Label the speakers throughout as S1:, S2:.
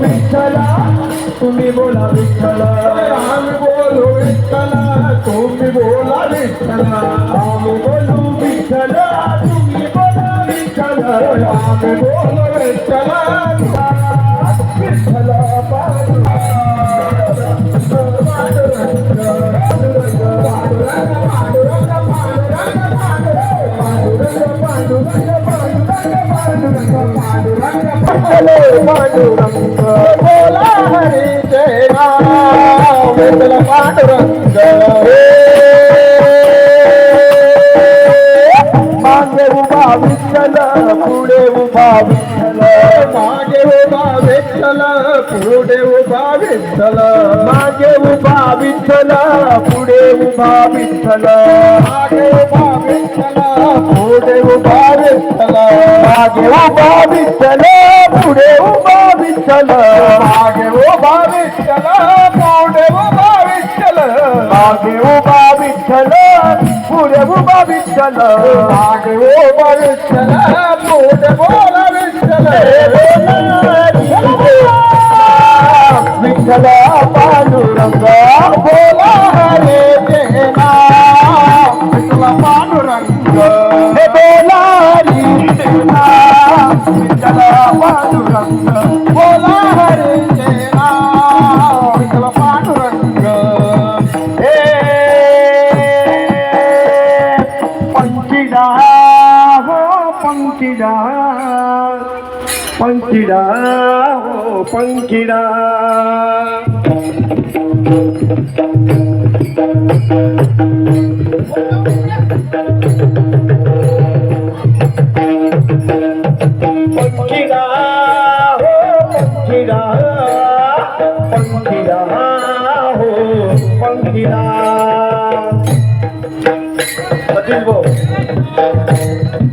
S1: বিঠলা তুমি বোলা বিঠলা রাম বলো বিঠলা তুমি বোলা বিঠলা রাম বলো বিঠলা তুমি বোলা বিঠলা রাম বলো বিঠলা మాగేవు భావించల కూడేవు భావించల మాగేవు భావించల కూడేవు భావించల మాగేవు భావించల కూడేవు భావించల మాగేవు భావించల భావించల భాగ్యవు భావించల పుడేవు భావించల భాగ్యవు భావించల పుడేవు భావించల భాగ్యవు భావించల పుడేవు భావించల భాగ్యవు భావించల బోలా હો પંખીડા પંખીડા હો પંખીડા પંખીડા પંખીડા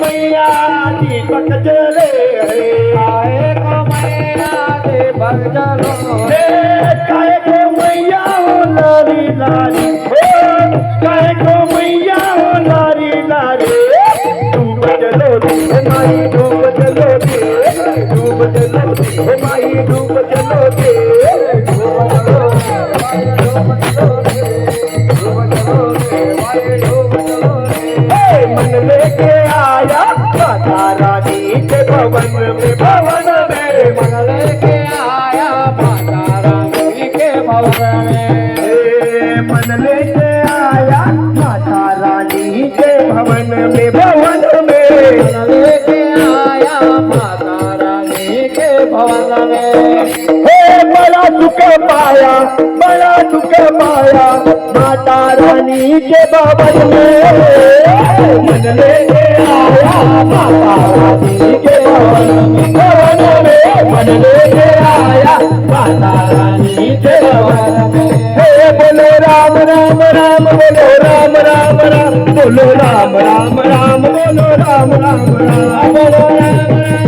S1: مئيا نالي ڀڳجو ڀڳوان भवन में मन लेके आया माता रानी के भवन में मन लेके आया माता रानी के भवन में भवन में। मन लेके आया माता रानी के भवन में। हे बड़ा दुख पाया बड़ा दुख पाया माता रानी के भवन में। मन लेके आया माता रानी बोलो राम राम राम बोलो राम राम राम बोलो राम राम राम बोलो राम राम राम बोलो राम राम राम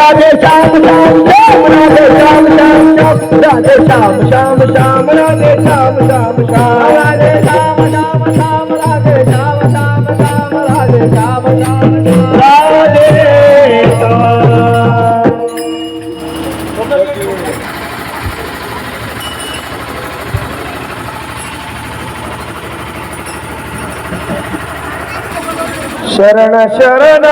S1: राधे श्याम श्याम श्याम राधे श्याम श्याम श्याम। राधे श्याम श्याम श्याम राधे श्याम श्याम श्याम। राधे श्याम श्याम श्याम राधे श्याम श्याम श्याम राधे श्याम श्याम राधे शरण शरण